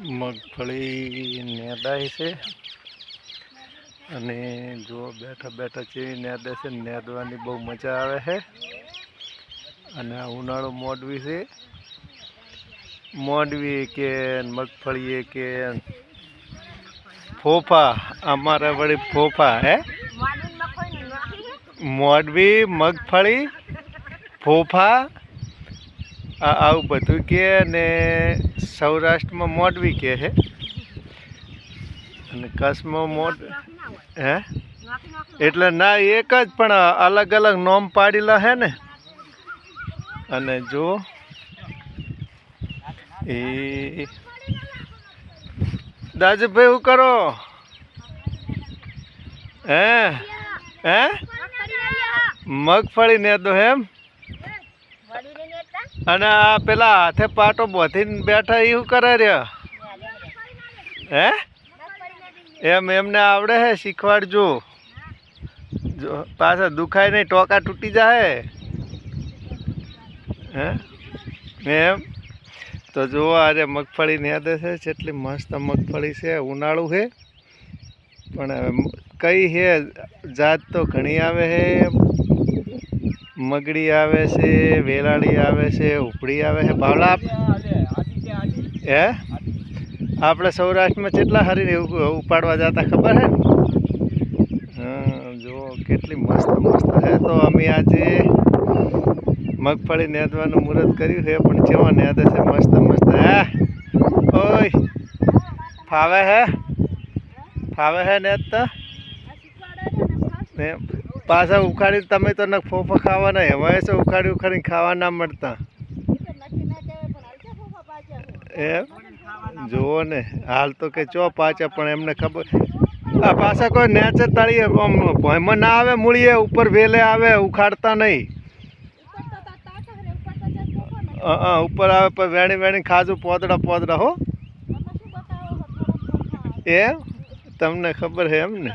મગફળી નેદાય છે. અને જો બેઠા બેઠા ચેવી નેદે છે નેદવાની બહુ મજા આવે છે. અને ઉનાળો મોડવી છે. મોડવી કે મગફળી કે ફોફા અમારા વળી ફોફા હે? મોડવી મગફળી ફોફા આવું બધું કહે ને સૌરાષ્ટ્રમાં મોડવી કહે છે અને કચ્છમાં મોડ હે? એટલે ના એક જ પણ અલગ અલગ નોમ પાડેલા હે ને. અને જો એ દાજુભાઈ શું કરો? હે? હે? મગફળી ને દો એમ? અને આ પેલા હાથે પાટો બોધીને બેઠા એવું કરે રહ્યા હે? એમ એમને આવડે હે શીખવાડજો. જો, પાછા દુખાય નહીં, ટોકા તૂટી જાય હે? એમ? તો જુઓ આજે મગફળી નેદે છે જેટલી મસ્ત મગફળી છે, ઉનાળું છે. પણ કઈ છે, જાત તો ઘણી આવે છે મગડી આવે છે વેલાળી આવે છે ઉપડી આવે છે. ભાવલા હે? આપણે સૌરાષ્ટ્રમાં કેટલા હરીને ઉપાડવા જતા ખબર હે? હા જો કેટલી મસ્ત મસ્ત હે તો અમે આજે મગફળી નેદવાનું મુહૂર્ત કર્યું છે પણ કેવા નેદે છે? મસ્ત મસ્ત હે? ઓય ફાવે હે? ફાવે હે નેદતા ને પાછા ઉખાડી તમે તો ફોફા ખાવાના હવે શું ઉખાડી ઉખાડીને ખાવા ના મળતા? એમ જુઓ ને હાલ તો કે ચો પાછા પણ એમને ખબર. આ પાછા કોઈ નેચર તાળી એમાં ના આવે મૂળીએ ઉપર વેલે આવે ઉખાડતા નહીં. અ, ઉપર આવે પણ વેણી વેણી ખાજું પોદડા પોદડા હો. એમ? તમને ખબર છે એમ ને